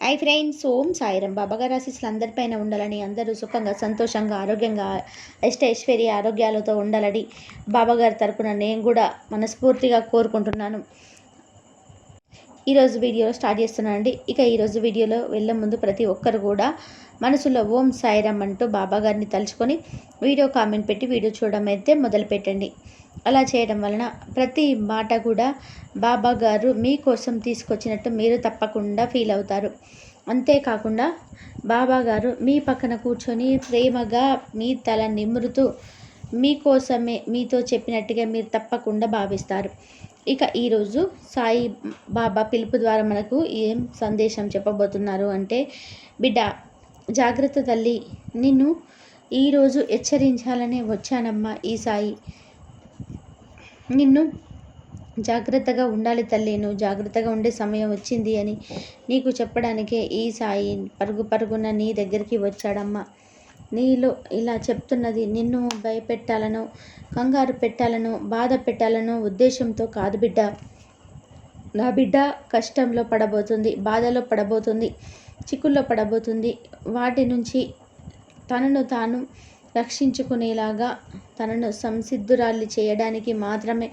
I friends ఓం సాయిరం బాబాగారు ఆశీస్సులు అందరిపైన ఉండాలని అందరూ సుఖంగా సంతోషంగా ఆరోగ్యంగా ఇష్ట ఐశ్వర్య ఆరోగ్యాలతో ఉండాలని బాబాగారి తరపున నేను కూడా మనస్ఫూర్తిగా కోరుకుంటున్నాను. ఈరోజు వీడియో స్టార్ట్ చేస్తున్నానండి ఇక ఈరోజు వీడియోలో వెళ్ళే ముందు ప్రతి ఒక్కరు కూడా మనసులో ఓం సాయిరం అంటూ బాబాగారిని తలుచుకొని వీడియో కామెంట్ పెట్టి వీడియో చూడడం అయితే మొదలు పెట్టండి అలా చేయడం వలన ప్రతి మాట కూడా బాబా గారు మీకోసం తీసుకొచ్చినట్టు మీరు తప్పకుండా ఫీల్ అవుతారు. అంతేకాకుండా బాబా గారు మీ పక్కన కూర్చొని ప్రేమగా మీ తల నిమురుతూ మీకోసమే మీతో చెప్పినట్టుగా మీరు తప్పకుండా భావిస్తారు. ఇక ఈరోజు సాయి బాబా పిలుపు ద్వారా మనకు ఏం సందేశం చెప్పబోతున్నారు అంటే బిడ్డ జాగ్రత్త తల్లి నిన్ను ఈరోజు హెచ్చరించాలనే వచ్చానమ్మా ఈ సాయి. నిన్ను జాగ్రత్తగా ఉండాలి తల్లి. నువ్వు జాగ్రత్తగా ఉండే సమయం వచ్చింది అని నీకు చెప్పడానికే ఈ సాయి పరుగు పరుగున నీ దగ్గరికి వచ్చాడమ్మా. నీలో ఇలా చెప్తున్నది నిన్ను భయపెట్టాలను కంగారు పెట్టాలను బాధ పెట్టాలను ఉద్దేశంతో కాదు బిడ్డ. నా బిడ్డ కష్టంలో పడబోతుంది బాధలో పడబోతుంది చిక్కుల్లో పడబోతుంది. వాటి నుంచి తనను తాను రక్షించుకునేలాగా తనను సంసిద్ధురాలి చేయడానికి మాత్రమే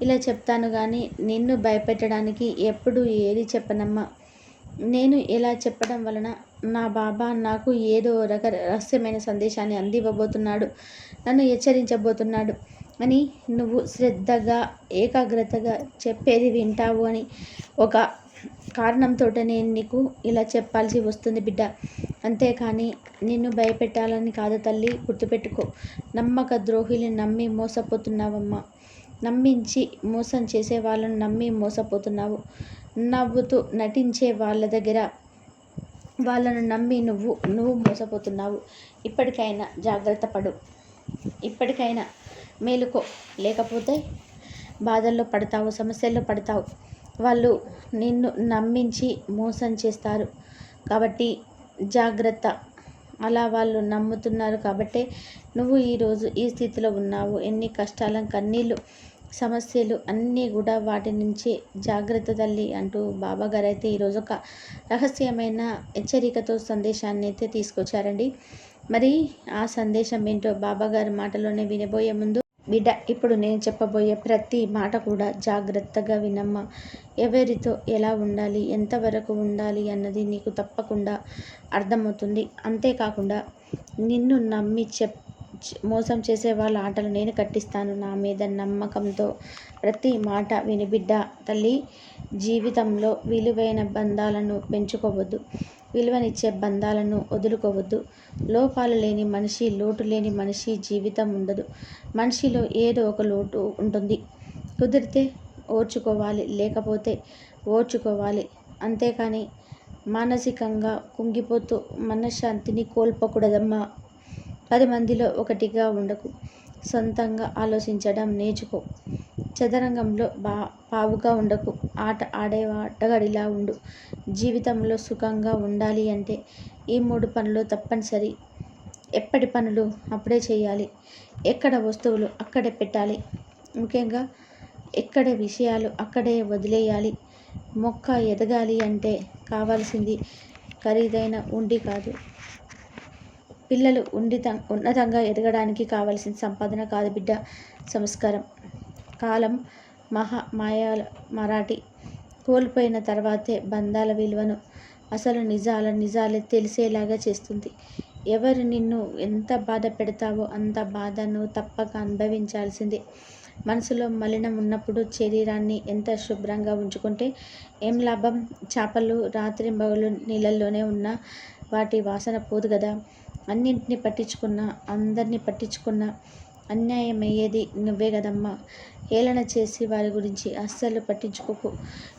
ఇలా చెప్తాను కానీ నిన్ను భయపెట్టడానికి ఎప్పుడు ఏది చెప్పనమ్మా. నేను ఇలా చెప్పడం వలన నా బాబా నాకు ఏదో రక రహస్యమైన సందేశాన్ని అందివ్వబోతున్నాడు. నన్ను హెచ్చరించబోతున్నాడు. అని నువ్వు శ్రద్ధగా ఏకాగ్రతగా చెప్పేది వింటావు అని ఒక కారణంతో నేను నీకు ఇలా చెప్పాల్సి వస్తుంది బిడ్డ. అంతేకాని నిన్ను భయపెట్టాలని కాదు తల్లి గుర్తుపెట్టుకో. నమ్మక ద్రోహిని నమ్మి మోసపోతున్నావమ్మా. నమ్మించి మోసం చేసే వాళ్ళను నమ్మి మోసపోతున్నావు. నవ్వుతూ నటించే వాళ్ళ దగ్గర వాళ్ళను నమ్మి నువ్వు నువ్వు మోసపోతున్నావు. ఇప్పటికైనా జాగ్రత్త పడు. ఇప్పటికైనా మేలుకో. లేకపోతే బాధల్లో పడతావు సమస్యల్లో పడతావు. వాళ్ళు నిన్ను నమ్మించి మోసం చేస్తారు. కాబట్టి జాగ్రత్త. అలా వాళ్ళు నమ్ముతున్నారు కాబట్టే నువ్వు ఈరోజు ఈ స్థితిలో ఉన్నావు. ఎన్ని కష్టాల కన్నీళ్ళు సమస్యలు అన్నీ కూడా వాటి నుంచి జాగ్రత్త తల్లి అంటూ బాబాగారు అయితే ఈరోజు ఒక రహస్యమైన హెచ్చరికతో సందేశాన్ని అయితే తీసుకొచ్చారండి. మరి ఆ సందేశం ఏంటో బాబాగారి మాటలోనే వినబోయే ముందు బిడ్డ ఇప్పుడు నేను చెప్పబోయే ప్రతి మాట కూడా జాగ్రత్తగా వినమ్మా. ఎవరితో ఎలా ఉండాలి ఎంతవరకు ఉండాలి అన్నది నీకు తప్పకుండా అర్థమవుతుంది. అంతేకాకుండా నిన్ను నమ్మి చెప్ మోసం చేసే వాళ్ళ ఆటలు నేను కట్టిస్తాను. నా మీద నమ్మకంతో ప్రతి మాట విని బిడ్డ తల్లి జీవితంలో విలువైన బంధాలను పెంచుకోవద్దు. విలువనిచ్చే బంధాలను వదులుకోవద్దు. లోపాలు లేని మనిషి లోటు లేని మనిషి జీవితం ఉండదు. మనిషిలో ఏదో ఒక లోటు ఉంటుంది. కుదిరితే ఓర్చుకోవాలి లేకపోతే ఓర్చుకోవాలి. అంతేకాని మానసికంగా కుంగిపోతూ మనశ్శాంతిని కోల్పోకూడదమ్మా. పది మందిలో ఒకటిగా ఉండకు. సొంతంగా ఆలోచించడం నేర్చుకో. చదరంగంలో బా పావుగా ఉండకు. ఆట ఆడే ఆటగాడిలా ఉండు. జీవితంలో సుఖంగా ఉండాలి అంటే ఈ మూడు పనులు తప్పనిసరి. ఎప్పటి పనులు అప్పుడే చేయాలి. ఎక్కడ వస్తువులు అక్కడే పెట్టాలి. ముఖ్యంగా ఎక్కడ విషయాలు అక్కడే వదిలేయాలి. మొక్క ఎదగాలి అంటే కావాల్సింది ఖరీదైన ఉండి కాదు. పిల్లలు ఉండిత ఉన్నతంగా ఎదగడానికి కావలసిన సంపాదన కాదు బిడ్డ. సంస్కారం. కాలం మహా మాయాల మరాఠీ. కోల్పోయిన తర్వాతే బంధాల విలువను అసలు నిజాల నిజాలే తెలిసేలాగా చేస్తుంది. ఎవరు నిన్ను ఎంత బాధ పెడతావో అంత బాధను తప్పక అనుభవించాల్సిందే. మనసులో మలినం ఉన్నప్పుడు శరీరాన్ని ఎంత శుభ్రంగా ఉంచుకుంటే ఏం లాభం? చేపలు రాత్రి రాత్రింబగలు నీళ్ళల్లోనే ఉన్న వాటి వాసన పోదు కదా అన్నింటినీ పట్టించుకున్న అందరినీ పట్టించుకున్న అన్యాయం అయ్యేది నువ్వే కదమ్మా. హేళన చేసి వారి గురించి అస్సలు పట్టించుకోకు.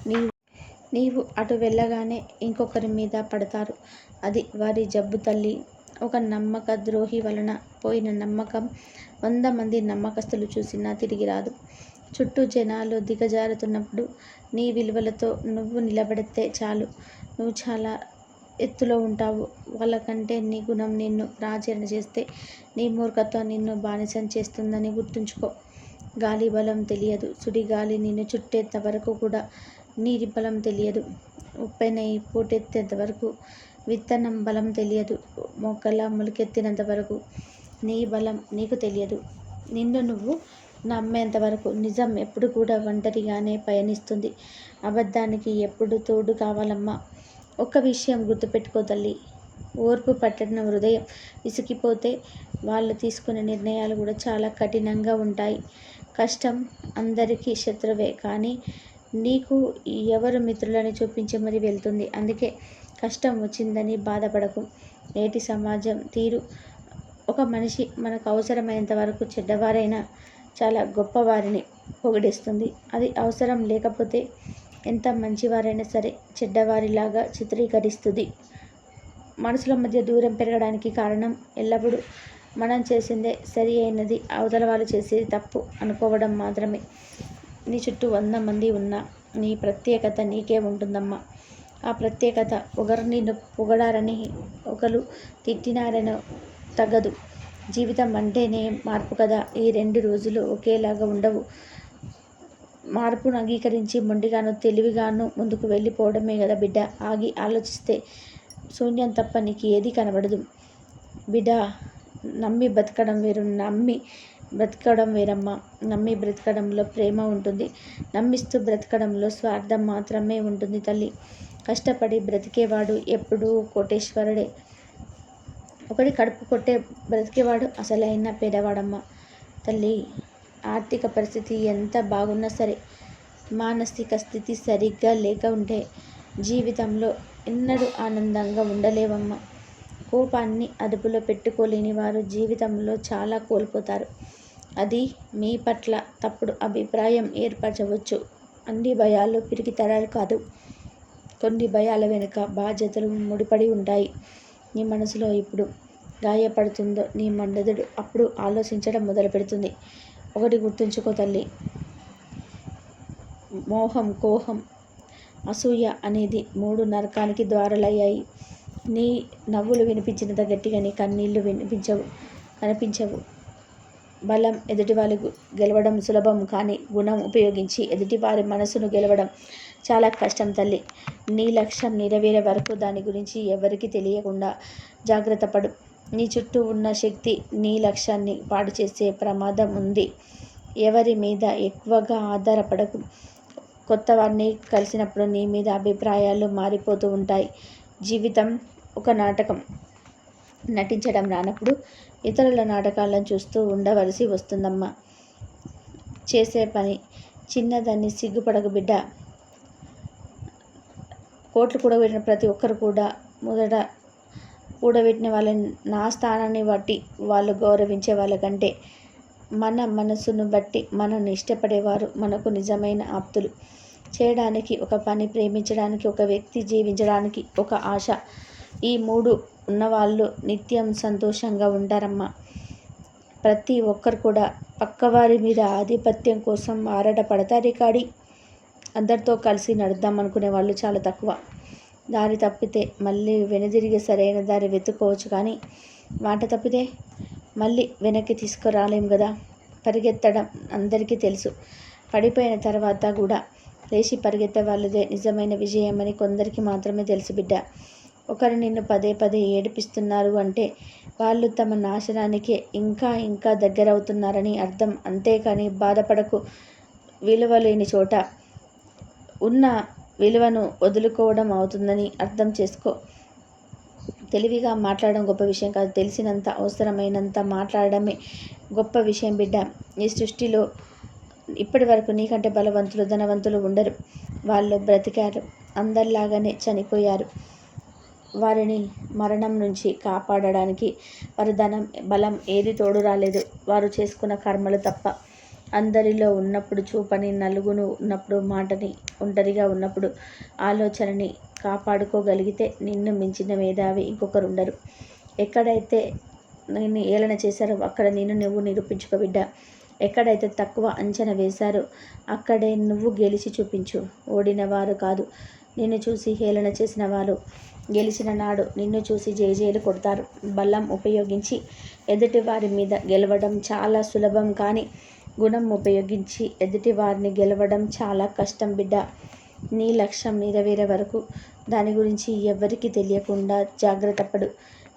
నీవు నీవు అటు వెళ్ళగానే ఇంకొకరి మీద పడతారు. అది వారి జబ్బు తల్లి. ఒక నమ్మక ద్రోహి వలన పోయిన నమ్మకం వంద మంది నమ్మకస్తులు చూసినా తిరిగి రాదు. చుట్టూ జనాలు దిగజారుతున్నప్పుడు నీ విలువలతో నువ్వు నిలబడితే చాలు. నువ్వు చాలా ఎత్తులో ఉంటావు. వాళ్ళకంటే నీ గుణం నిన్ను ఆచరణ చేస్తే నీ మూర్ఖత్వం నిన్ను బానిసం చేస్తుందని గుర్తుంచుకో. గాలి బలం తెలియదు. సుడి గాలి నిన్ను చుట్టేంత వరకు కూడా నీటి బలం తెలియదు. ఉప్పెన ఈ పూటెత్తేంత వరకు విత్తనం బలం తెలియదు. మొక్కల మొలకెత్తినంత వరకు నీ బలం నీకు తెలియదు. నిన్ను నువ్వు నమ్మేంత వరకు నిజం ఎప్పుడు కూడా ఒంటరిగానే పయనిస్తుంది. అబద్ధానికి ఎప్పుడు తోడు కావాలమ్మా. ఒక్క విషయం గుర్తుపెట్టుకో తల్లి. ఓర్పు పట్టిన హృదయం విసిగిపోతే వాళ్ళు తీసుకునే నిర్ణయాలు కూడా చాలా కఠినంగా ఉంటాయి. కష్టం అందరికీ శత్రువే కానీ నీకు ఎవరు మిత్రులని చూపించి మరి వెళ్తుంది? అందుకే కష్టం వచ్చిందని బాధపడకు. నేటి సమాజం తీరు ఒక మనిషి మనకు అవసరమైనంత వరకు చెడ్డవారైనా చాలా గొప్పవారిని పొగిడిస్తుంది. అది అవసరం లేకపోతే ఎంత మంచివారైనా సరే చెడ్డవారిలాగా చిత్రీకరిస్తుంది. మనసుల మధ్య దూరం పెరగడానికి కారణం ఎల్లప్పుడూ మనం చేసిందే సరి అయినది అవతల వాళ్ళు చేసేది తప్పు అనుకోవడం మాత్రమే. నీ చుట్టూ వంద మంది ఉన్నా నీ ప్రత్యేకత నీకే ఉంటుందమ్మా. ఆ ప్రత్యేకత ఒకరు నిన్ను పొగడారని ఒకరు తిట్టినారని తగ్గదు. జీవితం అంటేనే మార్పు కదా. ఈ రెండు రోజులు ఒకేలాగా ఉండవు. మార్పును అంగీకరించి మొండిగాను తెలివిగాను ముందుకు వెళ్ళిపోవడమే కదా బిడ్డ. ఆగి ఆలోచిస్తే శూన్యం తప్ప నీకు ఏది కనబడదు. బిడ్డ నమ్మి బతకడం వేరు నమ్మి బ్రతకడం వేరమ్మా. నమ్మి బ్రతకడంలో ప్రేమ ఉంటుంది. నమ్మిస్తూ బ్రతకడంలో స్వార్థం మాత్రమే ఉంటుంది తల్లి. కష్టపడి బ్రతికేవాడు ఎప్పుడూ కోటేశ్వరుడే. ఒకటి కడుపు కొట్టే బ్రతికేవాడు అసలైన పేదవాడమ్మ తల్లి. ఆర్థిక పరిస్థితి ఎంత బాగున్నా సరే మానసిక స్థితి సరిగ్గా లేక ఉంటే జీవితంలో ఎన్నడూ ఆనందంగా ఉండలేవమ్మా. కోపాన్ని అదుపులో పెట్టుకోలేని వారు జీవితంలో చాలా కోల్పోతారు. అది మీ పట్ల తప్పుడు అభిప్రాయం ఏర్పరచవచ్చు. అన్ని భయాలు పిరికితరాలు కాదు. కొన్ని భయాల వెనుక బాధ్యతలు ముడిపడి ఉంటాయి. నీ మనసులో ఇప్పుడు గాయపడుతుందో నీ మండదుడు అప్పుడు ఆలోచించడం మొదలు పెడుతుంది ఒకటి గుర్తుంచుకో తల్లి. మోహం కోహం అసూయ అనేది మూడు నరకానికి ద్వారాలయ్యాయి. నీ నవ్వులు వినిపించినంత గట్టిగా నీ కన్నీళ్ళు వినిపించవు కనిపించవు. బలం ఎదుటివారి గెలవడం సులభం కానీ గుణం ఉపయోగించి ఎదుటివారి మనసును గెలవడం చాలా కష్టం తల్లి. నీ లక్ష్యం నెరవేరే వరకు దాని గురించి ఎవరికి తెలియకుండా జాగ్రత్త పడు. నీ చుట్టూ ఉన్న శక్తి నీ లక్ష్యాన్ని పాడు చేసే ప్రమాదం ఉంది. ఎవరి మీద ఎక్కువగా ఆధారపడకు. కొత్త వారిని కలిసినప్పుడు నీ మీద అభిప్రాయాలు మారిపోతూ ఉంటాయి. జీవితం ఒక నాటకం. నటించడం రానప్పుడు ఇతరుల నాటకాలను చూస్తూ ఉండవలసి వస్తుందమ్మా. చేసే పని చిన్నదాన్ని సిగ్గుపడకు బిడ్డ. కోట్లు కూడా వెళ్ళిన ప్రతి ఒక్కరు కూడా మొదట కూడబెట్టిన వాళ్ళని నా స్థానాన్ని బట్టి వాళ్ళు గౌరవించే వాళ్ళకంటే మన మనసును బట్టి మనల్ని ఇష్టపడేవారు మనకు నిజమైన ఆప్తులు. చేయడానికి ఒక పని ప్రేమించడానికి ఒక వ్యక్తి జీవించడానికి ఒక ఆశ. ఈ మూడు ఉన్నవాళ్ళు నిత్యం సంతోషంగా ఉంటారమ్మా. ప్రతి ఒక్కరు కూడా పక్కవారి మీద ఆధిపత్యం కోసం ఆరాట పడతారే కాడి అందరితో కలిసి నడుద్దాం అనుకునే వాళ్ళు చాలా తక్కువ. దారి తప్పితే మళ్ళీ వెనుదిరిగి సరైన దారి వెతుక్కోవచ్చు కానీ మాట తప్పితే మళ్ళీ వెనక్కి తీసుకురాలేం కదా పరిగెత్తడం అందరికీ తెలుసు. పడిపోయిన తర్వాత కూడా లేచి పరిగెత్తే వాళ్ళదే నిజమైన విజయం అని కొందరికి మాత్రమే తెలుసు బిడ్డ. ఒకరు నిన్ను పదే పదే ఏడిపిస్తున్నారు అంటే వాళ్ళు తమ నాశనానికే ఇంకా ఇంకా దగ్గరవుతున్నారని అర్థం. అంతేకాని బాధపడకు. విలువ లేని చోట ఉన్న విలువను వదులుకోవడం అవుతుందని అర్థం చేసుకో. తెలివిగా మాట్లాడడం గొప్ప విషయం కాదు. తెలిసినంత అవసరమైనంత మాట్లాడడమే గొప్ప విషయం బిడ్డ. ఈ సృష్టిలో ఇప్పటి వరకు నీకంటే బలవంతులు ధనవంతులు ఉండరు. వాళ్ళు బ్రతికారు. అందరిలాగానే చనిపోయారు. వారిని మరణం నుంచి కాపాడడానికి వారి ధనం బలం ఏది తోడు రాలేదు. వారు చేసుకున్న కర్మలు తప్ప అందరిలో ఉన్నప్పుడు చూపని నలుగును ఉన్నప్పుడు మాటని ఒంటరిగా ఉన్నప్పుడు ఆలోచనని కాపాడుకోగలిగితే నిన్ను మించిన మేధావి ఇంకొకరు ఉండరు ఎక్కడైతే నిన్ను ఏలన చేశారో అక్కడ నేను నువ్వు నిరూపించుకో బిడ్డ. ఎక్కడైతే తక్కువ అంచనా వేశారో అక్కడే నువ్వు గెలిచి చూపించు. ఓడిన వారు కాదు నిన్ను చూసి హేళన చేసిన వారు గెలిచిన నాడు నిన్ను చూసి జేజేలు కొడతారు. బలం ఉపయోగించి ఎదుటి వారి మీద గెలవడం చాలా సులభం కానీ గుణం ఉపయోగించి ఎదుటి వారిని గెలవడం చాలా కష్టం బిడ్డ. నీ లక్ష్యం నెరవేరే వరకు దాని గురించి ఎవ్వరికీ తెలియకుండా జాగ్రత్త పడు.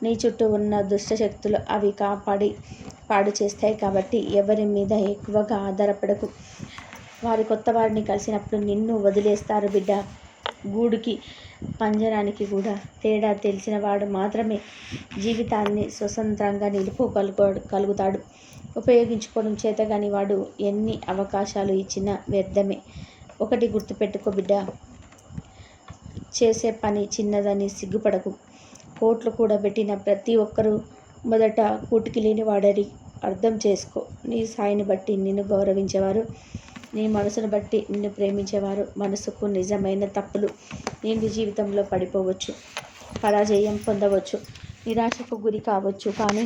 నీ చుట్టూ ఉన్న దుష్టశక్తులు అవి కాపాడి పాడు చేస్తాయి కాబట్టి ఎవరి మీద ఎక్కువగా ఆధారపడకు. వారి కొత్త వారిని కలిసినప్పుడు నిన్ను వదిలేస్తారు బిడ్డ. గూడుకి పంజరానికి కూడా తేడా తెలిసిన వాడు మాత్రమే జీవితాన్ని స్వతంత్రంగా నిలుపుకలుగు కలుగుతాడు. ఉపయోగించుకోవడం చేతగాని వాడు ఎన్ని అవకాశాలు ఇచ్చినా వ్యర్థమే. ఒకటి గుర్తుపెట్టుకో బిడ్డ. చేసే పని చిన్నదని సిగ్గుపడకు. కోట్లు కూడా పెట్టిన ప్రతి ఒక్కరూ మొదట కూటికి లేని వాడని అర్థం చేసుకో. నీ స్థాయిని బట్టి నిన్ను గౌరవించేవారు నీ మనసును బట్టి నిన్ను ప్రేమించేవారు మనసుకు నిజమైన తప్పులు నీ జీవితంలో పడిపోవచ్చు. పరాజయం పొందవచ్చు. నిరాశకు గురి కావచ్చు కానీ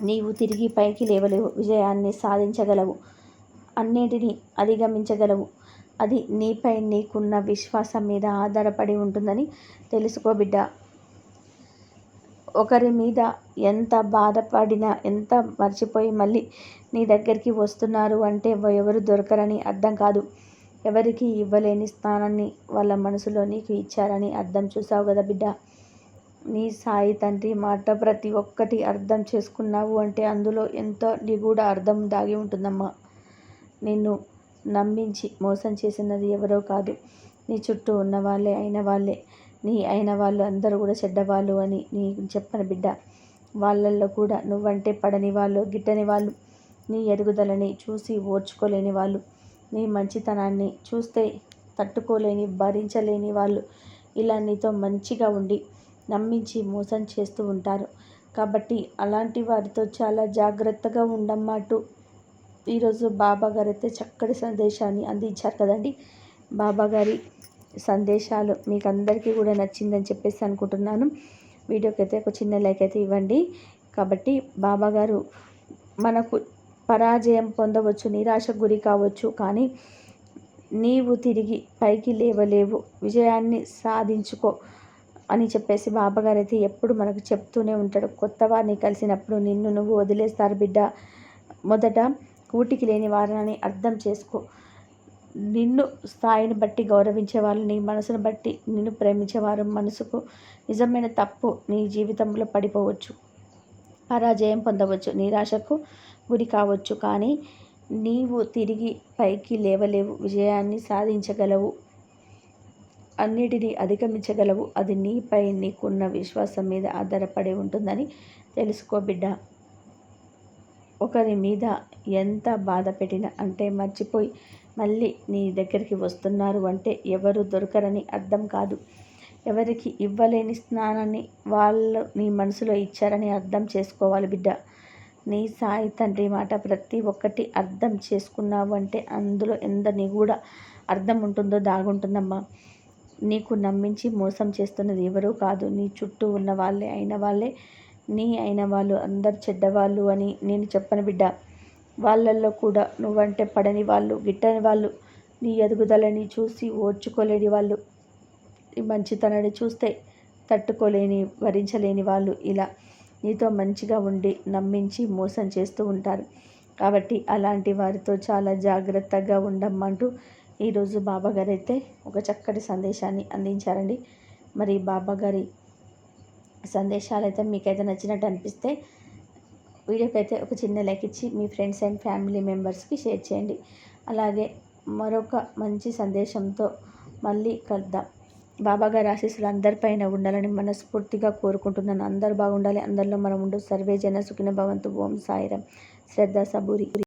నీవు తిరిగి పైకి లేవలేవు. విజయాన్ని సాధించగలవు. అన్నిటినీ అధిగమించగలవు. అది నీపై నీకున్న విశ్వాసం మీద ఆధారపడి ఉంటుందని తెలుసుకో బిడ్డ. ఒకరి మీద ఎంత బాధపడినా ఎంత మర్చిపోయి మళ్ళీ నీ దగ్గరికి వస్తున్నారు అంటే ఎవరు దొరకరని అర్థం కాదు. ఎవరికి ఇవ్వలేని స్థానాన్ని వాళ్ళ మనసులో నీకు ఇచ్చారని అర్థం చూసావు కదా బిడ్డ. నీ సాయి తండ్రి మాట ప్రతి ఒక్కటి అర్థం చేసుకున్నావు అంటే అందులో ఎంతో నిగూఢ అర్థం దాగి ఉంటుందమ్మా. నిన్ను నమ్మించి మోసం చేసినది ఎవరో కాదు. నీ చుట్టూ ఉన్న వాళ్ళే అయిన వాళ్ళే. నీ అయిన వాళ్ళు అందరూ కూడా చెడ్డవాళ్ళు అని నీ చెప్పని బిడ్డ. వాళ్ళల్లో కూడా నువ్వంటే పడని వాళ్ళు గిట్టని వాళ్ళు. నీ ఎదుగుదలని చూసి ఓర్చుకోలేని వాళ్ళు. నీ మంచితనాన్ని చూస్తే తట్టుకోలేని భరించలేని వాళ్ళు. ఇలా నీతో మంచిగా ఉండి నమ్మించి మోసం చేస్తూ ఉంటారు. కాబట్టి అలాంటి వారితో చాలా జాగ్రత్తగా ఉండమ్మాటు ఈరోజు బాబా గారు అయితే చక్కటి సందేశాన్ని అందించారు కదండి. బాబా గారి సందేశాలు మీకు అందరికీ కూడా నచ్చిందని చెప్పేసి అనుకుంటున్నాను. వీడియోకి అయితే ఒక చిన్న లైక్ అయితే ఇవ్వండి. కాబట్టి బాబా గారు మనకు పరాజయం పొందవచ్చు నిరాశకు గురి కావచ్చు కానీ నీవు తిరిగి పైకి లేవలేవు. విజయాన్ని సాధించుకో. అని చెప్పేసి బాబాగారు అయితే ఎప్పుడు మనకు చెప్తూనే ఉంటాడు. కొత్త వారిని కలిసినప్పుడు నిన్ను నువ్వు వదిలేస్తారు బిడ్డ. మొదట కూటికి లేని వారిని అర్థం చేసుకో. నిన్ను స్థాయిని బట్టి గౌరవించే నీ మనసును బట్టి నిన్ను ప్రేమించేవారు మనసుకు నిజమైన తప్పు నీ జీవితంలో పడిపోవచ్చు. పరాజయం పొందవచ్చు. నిరాశకు గురి కావచ్చు. కానీ నీవు తిరిగి పైకి లేవలేవు. విజయాన్ని సాధించగలవు. అన్నిటినీ అధిగమించగలవు. అది నీపై నీకున్న విశ్వాసం మీద ఆధారపడి ఉంటుందని తెలుసుకో బిడ్డ. ఒకరి మీద ఎంత బాధ పెట్టినా అంటే మర్చిపోయి మళ్ళీ నీ దగ్గరికి వస్తున్నారు అంటే ఎవరు దొరకరని అర్థం కాదు. ఎవరికి ఇవ్వలేని స్నానాన్ని వాళ్ళు నీ మనసులో ఇచ్చారని అర్థం చేసుకోవాలి బిడ్డ. నీ సాయి తండ్రి మాట ప్రతి ఒక్కటి అర్థం చేసుకున్నావు అంటే అందులో ఎంత నిగూఢ అర్థం ఉంటుందో దాగుంటుందమ్మా. నీకు నమ్మించి మోసం చేస్తున్నది ఎవరూ కాదు. నీ చుట్టూ ఉన్న వాళ్ళే అయిన వాళ్ళే నీ అయిన వాళ్ళు అందరు చెడ్డవాళ్ళు అని నేను చెప్పను బిడ్డ. వాళ్ళల్లో కూడా నువ్వంటే పడని వాళ్ళు గిట్టని వాళ్ళు. నీ ఎదుగుదలని చూసి ఓర్చుకోలేని వాళ్ళు నీ మంచితనాన్ని చూస్తే తట్టుకోలేని భరించలేని వాళ్ళు ఇలా నీతో మంచిగా ఉండి నమ్మించి మోసం చేస్తూ ఉంటారు. కాబట్టి అలాంటి వారితో చాలా జాగ్రత్తగా ఉండమ్మంటూ ఈరోజు బాబాగారు అయితే ఒక చక్కటి సందేశాన్ని అందించారండి. మరి బాబాగారి సందేశాలు అయితే మీకైతే నచ్చినట్టు అనిపిస్తే వీడియోకి అయితే ఒక చిన్న లైక్ ఇచ్చి మీ ఫ్రెండ్స్ అండ్ ఫ్యామిలీ మెంబర్స్కి షేర్ చేయండి. అలాగే మరొక మంచి సందేశంతో మళ్ళీ కలుద్దాం. బాబాగారి ఆశీస్సులు అందరిపైన ఉండాలని మనస్ఫూర్తిగా కోరుకుంటున్నాను. అందరు బాగుండాలి. అందరిలో మనం ఉండు. సర్వే జన సుఖిన భవంతు. ఓం సాయిరం శ్రద్ధ సబూరి.